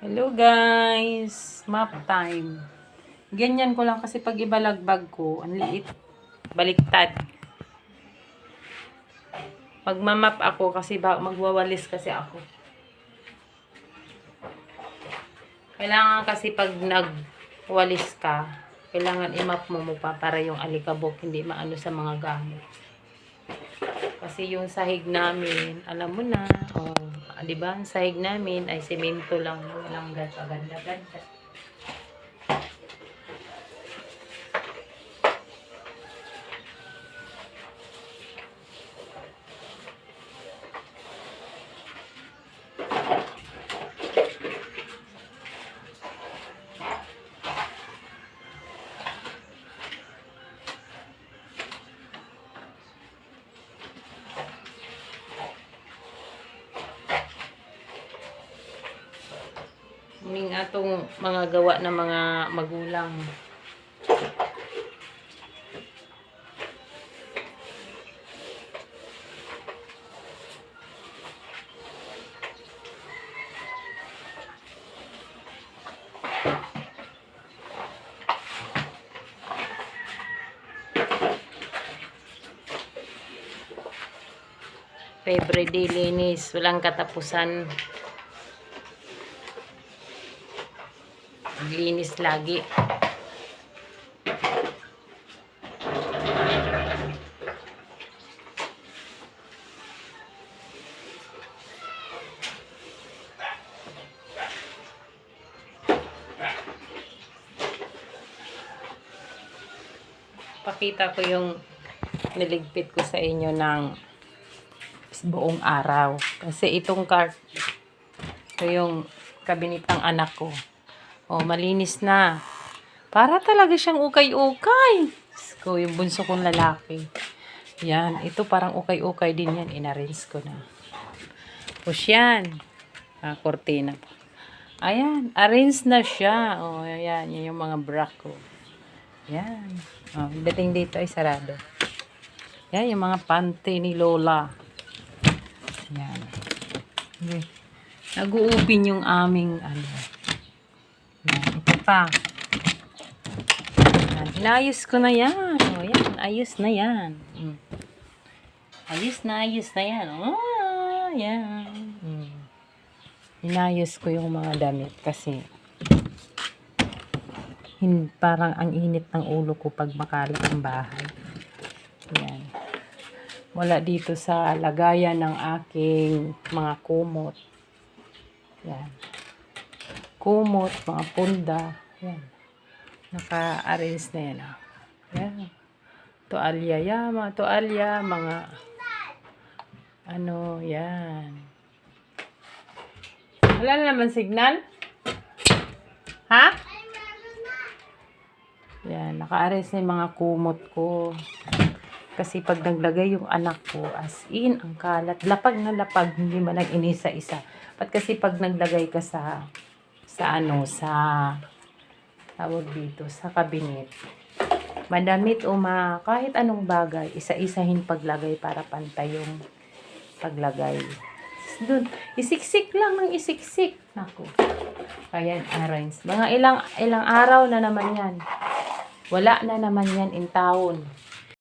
Hello guys! Map time. Ganyan ko lang kasi pag ibalagbag ko, ang liit. Baliktad. Pag mamap ako kasi magwawalis kasi ako. Kailangan kasi pag nagwalis ka, kailangan imap mo mo pa para yung alikabok hindi maano sa mga gamit. Kasi yung sahig namin, alam mo na, oh, di ba? Ang sahig namin ay semento lang, walang ganda-ganda. Ning atong mga gawa ng mga magulang. Everyday linis, walang katapusan. Linis lagi. Pakita ko yung niligpit ko sa inyo ng buong araw. Kasi itong cart, ito yung kabinitang anak ko. Oh, malinis na. Para talaga siyang ukay-ukay. Ko, yung bunso kong lalaki. Yan, ito parang ukay-ukay din yan. Inarinse ko na. Push yan. Ah, kortina pa. Ayan, arrange na siya. Oh, ayan, yan yung mga bra ko. Yan. Oh, dating dito ay sarado. Yan, yung mga panty ni Lola. Yan. Okay. Nag-uupin yung aming ano. Pa. Inayos ko na yan. O, yan, ayos na yan. Mm. Ayos na, ayos na yan. Oh, yan. Mm. Inayos ko yung mga damit kasi hin, parang ang init ng ulo ko pag makalat ang bahay. Yan. Wala dito sa lagayan ng aking mga kumot. Yan kumot, mga punda. Yan. Naka-arrange na yan. ah. Yan. Toalya, yan. Mga toalya, mga ano, yan. Wala na naman signal? Ha? Yan, naka-arrange na yung mga kumot ko. Kasi pag naglagay yung anak ko, as in, ang kalat. Lapag na lapag, hindi man nag-inisa-isa. Pat kasi pag naglagay ka sa sa ano, sa tawag dito, sa kabinet. Madamit o ma, kahit anong bagay, isa-isahin paglagay para pantay yung paglagay. Doon, isiksik lang ng isiksik. Naku. Kaya arrange. Mga ilang, ilang araw na naman yan. Wala na naman yan in town.